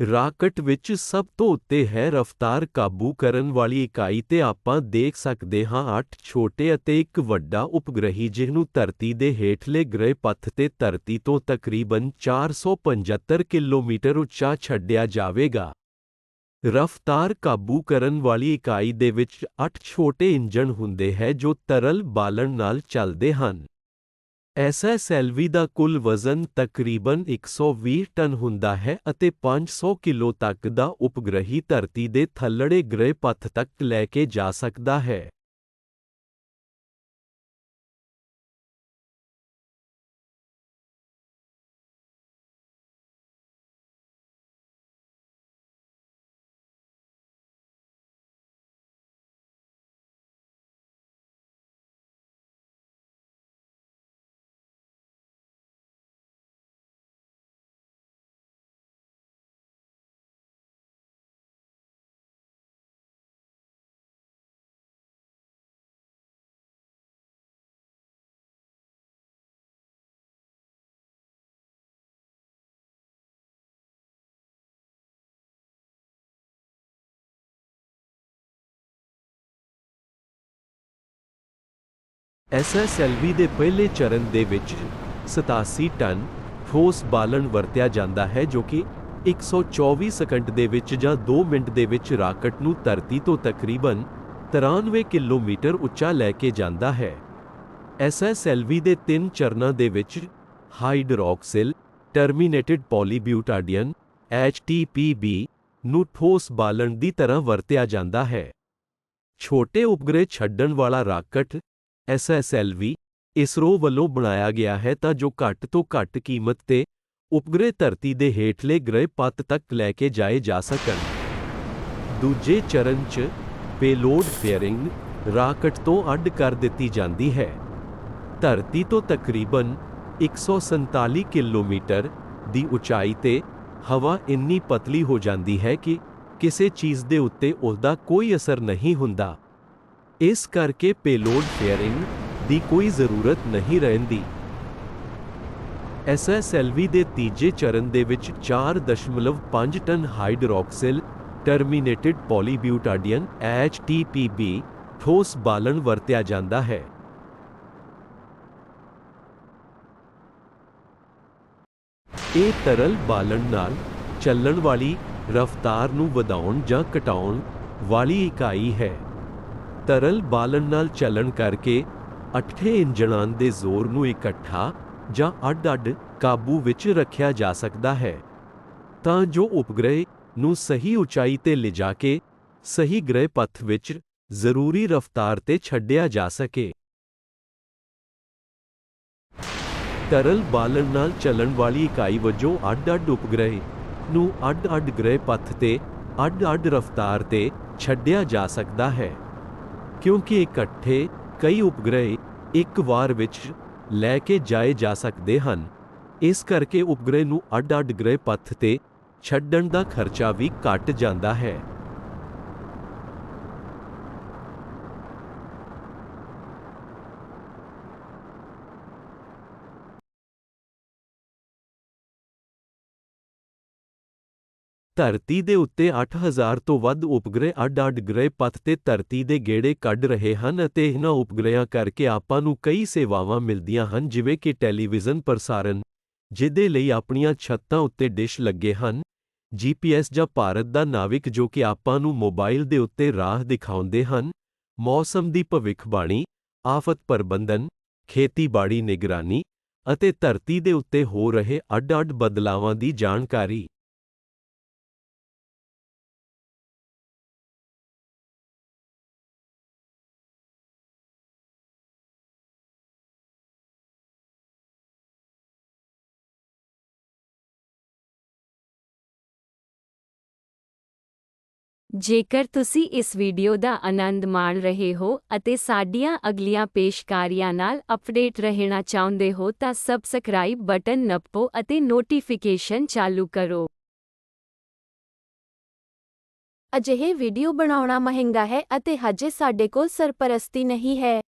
Rocket ਵਿੱਚ ਸਭ ਤੋਂ ਉੱਤੇ ਹੈ ਰਫ਼ਤਾਰ ਕਾਬੂ ਕਰਨ ਵਾਲੀ ਇਕਾਈ ਤੇ ਆਪਾਂ ਦੇਖ ਸਕਦੇ ਹਾਂ 8 ਛੋਟੇ ਅਤੇ ਇੱਕ ਵੱਡਾ ਉਪਗ੍ਰਹੀ ਜਿਹਨੂੰ ਧਰਤੀ ਦੇ ਹੇਠਲੇ ਗ੍ਰਹਿ ਪੱਥ ਤੇ ਧਰਤੀ ਤੋਂ ਤਕਰੀਬਨ 475 ਕਿਲੋਮੀਟਰ ਉੱਚਾ ਛੱਡਿਆ ਜਾਵੇਗਾ। ਰਫ਼ਤਾਰ ਕਾਬੂ ਕਰਨ ਵਾਲੀ ਇਕਾਈ ਦੇ ਵਿੱਚ 8 ਛੋਟੇ ਇੰਜਣ ਹੁੰਦੇ ਹੈ ਜੋ ਤਰਲ ਬਾਲਣ ਨਾਲ ਚੱਲਦੇ ਹਨ। ਐਸਐਸਐਲਵੀ ਦਾ ਕੁੱਲ ਵਜ਼ਨ ਤਕਰੀਬਨ 120 ਟਨ ਹੁੰਦਾ ਹੈ ਅਤੇ 500 ਕਿਲੋ ਤੱਕ ਦਾ ਉਪਗ੍ਰਹੀ ਧਰਤੀ ਦੇ ਥੱਲੜੇ ਗ੍ਰਹਿ ਪੱਥ ਤੱਕ ਲੈ ਕੇ ਜਾ ਸਕਦਾ ਹੈ। ਐਸਐਸਐਲਵੀ ਦੇ ਪਹਿਲੇ ਚਰਨ ਦੇ ਵਿੱਚ 87 ਟਨ ਠੋਸ ਬਾਲਣ ਵਰਤਿਆ ਜਾਂਦਾ ਹੈ ਜੋ ਕਿ 124 ਸਕਿੰਟ ਦੇ ਵਿੱਚ ਜਾਂ 2 ਮਿੰਟ ਦੇ ਵਿੱਚ ਰਾਕਟ ਨੂੰ ਧਰਤੀ ਤੋਂ ਤਕਰੀਬਨ 93 ਕਿਲੋਮੀਟਰ ਉੱਚਾ ਲੈ ਕੇ ਜਾਂਦਾ ਹੈ। ਐਸਐਸਐਲਵੀ ਦੇ ਤਿੰਨ ਚਰਨਾਂ ਦੇ ਵਿੱਚ ਹਾਈਡਰੋਕਸਿਲ, ਟਰਮੀਨੇਟਿਡ ਪੋਲੀਬਿਊਟਾਡੀਅਨ HTPB ਨੂੰ ਠੋਸ ਬਾਲਣ ਦੀ ਤਰ੍ਹਾਂ ਵਰਤਿਆ ਜਾਂਦਾ ਹੈ। ਛੋਟੇ ਉਪਗ੍ਰਹਿ ਛੱਡਣ ਵਾਲਾ ਰਾਕਟ ਐਸਐਸਐਲਵੀ ਇਸਰੋ ਵੱਲੋਂ ਬਣਾਇਆ ਗਿਆ ਹੈ ਤਾਂ ਜੋ ਘੱਟ ਤੋਂ ਘੱਟ ਕੀਮਤ ਤੇ ਉਪਗ੍ਰਹਿ ਧਰਤੀ ਦੇ ਹੇਠਲੇ ਗ੍ਰਹਿ ਪੱਤ ਤੱਕ ਲੈ ਕੇ ਜਾਏ ਜਾ ਸਕਣ। ਦੂਜੇ ਚਰਨ 'ਚ ਪੇਲੋਡ ਫੇਅਰਿੰਗ ਰਾਕਟ ਤੋਂ ਅੱਡ ਕਰ ਦਿੱਤੀ ਜਾਂਦੀ ਹੈ। ਧਰਤੀ ਤੋਂ ਤਕਰੀਬਨ 147 ਕਿਲੋਮੀਟਰ ਦੀ ਉਚਾਈ ਤੇ ਹਵਾ ਇੰਨੀ ਪਤਲੀ ਹੋ ਜਾਂਦੀ ਹੈ ਕਿ ਕਿਸੇ ਚੀਜ਼ ਦੇ ਉੱਤੇ ਉਸਦਾ ਕੋਈ ਅਸਰ ਨਹੀਂ ਹੁੰਦਾ। ਇਸ ਕਰਕੇ ਪੇਲੋਡ ਫੇਅਰਿੰਗ ਦੀ ਕੋਈ ਜ਼ਰੂਰਤ ਨਹੀਂ ਰਹਿੰਦੀ। ਐਸਐਸਐਲਵੀ ਦੇ ਤੀਜੇ ਚਰਨ ਦੇ ਵਿੱਚ 4.5 ਟਨ ਹਾਈਡਰੋਕਸਿਲ ਟਰਮੀਨੇਟਿਡ ਪੋਲੀਬਿਊਟਾਡੀਅਨ HTPB ਠੋਸ ਬਾਲਣ ਵਰਤਿਆ ਜਾਂਦਾ ਹੈ। ਇਹ ਤਰਲ ਬਾਲਣ ਨਾਲ ਚੱਲਣ ਵਾਲੀ ਰਫ਼ਤਾਰ ਨੂੰ ਵਧਾਉਣ ਜਾਂ ਘਟਾਉਣ ਵਾਲੀ ਇਕਾਈ ਹੈ। ਤਰਲ ਬਾਲਣ ਨਾਲ ਚੱਲਣ ਕਰਕੇ ਅੱਠੇ ਇੰਜਣਾਂ ਦੇ ਜ਼ੋਰ ਨੂੰ ਇਕੱਠਾ ਜਾਂ ਅੱਡ-ਅੱਡ ਕਾਬੂ ਵਿੱਚ ਰੱਖਿਆ ਜਾ ਸਕਦਾ ਹੈ। ਤਾਂ ਜੋ ਉਪਗ੍ਰਹਿ ਨੂੰ ਸਹੀ ਉਚਾਈ ਤੇ ਲਿਜਾ ਕੇ ਸਹੀ ਗ੍ਰਹਿ ਪੱਥ ਵਿੱਚ ਜ਼ਰੂਰੀ ਰਫ਼ਤਾਰ ਤੇ ਛੱਡਿਆ ਜਾ ਸਕੇ। ਤਰਲ ਬਾਲਣ ਨਾਲ ਚੱਲਣ ਵਾਲੀ ਇਕਾਈ ਵਜੋਂ ਅੱਡ-ਅੱਡ ਉਪਗ੍ਰਹਿ ਨੂੰ ਅੱਡ-ਅੱਡ ਗ੍ਰਹਿ ਪੱਥ ਤੇ ਅੱਡ-ਅੱਡ ਰਫ਼ਤਾਰ ਤੇ ਛੱਡਿਆ ਜਾ ਸਕਦਾ ਹੈ। ਕਿਉਂਕਿ ਇਕੱਠੇ ਕਈ ਉਪਗ੍ਰਹਿ ਇੱਕ ਵਾਰ ਵਿੱਚ ਲੈ ਕੇ ਜਾਏ ਜਾ ਸਕਦੇ ਹਨ। ਇਸ ਕਰਕੇ ਉਪਗ੍ਰਹਿ ਨੂੰ ਅੱਡ-ਅੱਡ ਗ੍ਰਹਿ ਪੱਥ ਤੇ ਛੱਡਣ ਦਾ ਖਰਚਾ ਵੀ ਘਟ ਜਾਂਦਾ ਹੈ। ਧਰਤੀ ਦੇ ਉੱਤੇ 8000 ਤੋਂ ਵੱਧ ਉਪਗ੍ਰਹਿ ਅੱਡ-ਅੱਡ ਗ੍ਰਹਿ ਪੱਥ ਤੇ ਧਰਤੀ ਦੇ ਗੇੜੇ ਕੱਢ ਰਹੇ ਹਨ ਅਤੇ ਇਹਨਾਂ ਉਪਗ੍ਰਹਿਆਂ ਕਰਕੇ ਆਪਾਂ ਨੂੰ ਕਈ ਸੇਵਾਵਾਂ ਮਿਲਦੀਆਂ ਹਨ, ਜਿਵੇਂ ਕਿ ਟੈਲੀਵਿਜ਼ਨ ਪ੍ਰਸਾਰਣ, ਜਿਹਦੇ ਲਈ ਆਪਣੀਆਂ ਛੱਤਾਂ ਉੱਤੇ ਡਿਸ਼ ਲੱਗੇ ਹਨ, ਜੀਪੀਐਸ ਜਾਂ ਭਾਰਤ ਦਾ ਨਾਵਿਕ ਜੋ ਕਿ ਆਪਾਂ ਨੂੰ ਮੋਬਾਈਲ ਦੇ ਉੱਤੇ ਰਾਹ ਦਿਖਾਉਂਦੇ ਹਨ, ਮੌਸਮ ਦੀ ਭਵਿੱਖਬਾਣੀ, ਆਫਤ ਪ੍ਰਬੰਧਨ, ਖੇਤੀਬਾੜੀ ਨਿਗਰਾਨੀ ਅਤੇ ਧਰਤੀ ਦੇ ਉੱਤੇ ਹੋ ਰਹੇ ਅੱਡ-ਅੱਡ ਬਦਲਾਵਾਂ ਦੀ ਜਾਣਕਾਰੀ। ਜੇਕਰ ਤੁਸੀਂ ਇਸ ਵੀਡੀਓ ਦਾ ਆਨੰਦ ਮਾਣ ਰਹੇ ਹੋ ਅਤੇ ਸਾਡੀਆਂ ਅਗਲੀਆਂ ਪੇਸ਼ਕਾਰੀਆਂ ਨਾਲ ਅਪਡੇਟ ਰਹਿਣਾ ਚਾਹੁੰਦੇ ਹੋ ਤਾਂ ਸਬਸਕ੍ਰਾਈਬ ਬਟਨ ਨੱਪੋ ਅਤੇ ਨੋਟੀਫਿਕੇਸ਼ਨ ਚਾਲੂ ਕਰੋ। ਅਜਿਹੇ ਵੀਡੀਓ ਬਣਾਉਣਾ ਮਹਿੰਗਾ ਹੈ ਅਤੇ ਹਜੇ ਸਾਡੇ ਕੋਲ ਸਰਪਰਸਤੀ ਨਹੀਂ ਹੈ।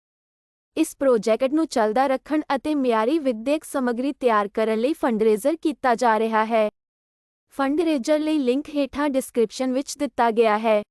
ਇਸ ਪ੍ਰੋਜੈਕਟ ਨੂੰ ਚੱਲਦਾ ਰੱਖਣ ਅਤੇ ਮਿਆਰੀ ਵਿਦਿਅਕ ਸਮੱਗਰੀ ਤਿਆਰ ਕਰਨ ਲਈ ਫੰਡਰੇਜ਼ਰ ਕੀਤਾ ਜਾ ਰਿਹਾ ਹੈ। ਫੰਡ ਰੇਜਰ ਲਈ ਲਿੰਕ ਹੇਠਾਂ ਡਿਸਕ੍ਰਿਪਸ਼ਨ ਵਿੱਚ ਦਿੱਤਾ ਗਿਆ ਹੈ।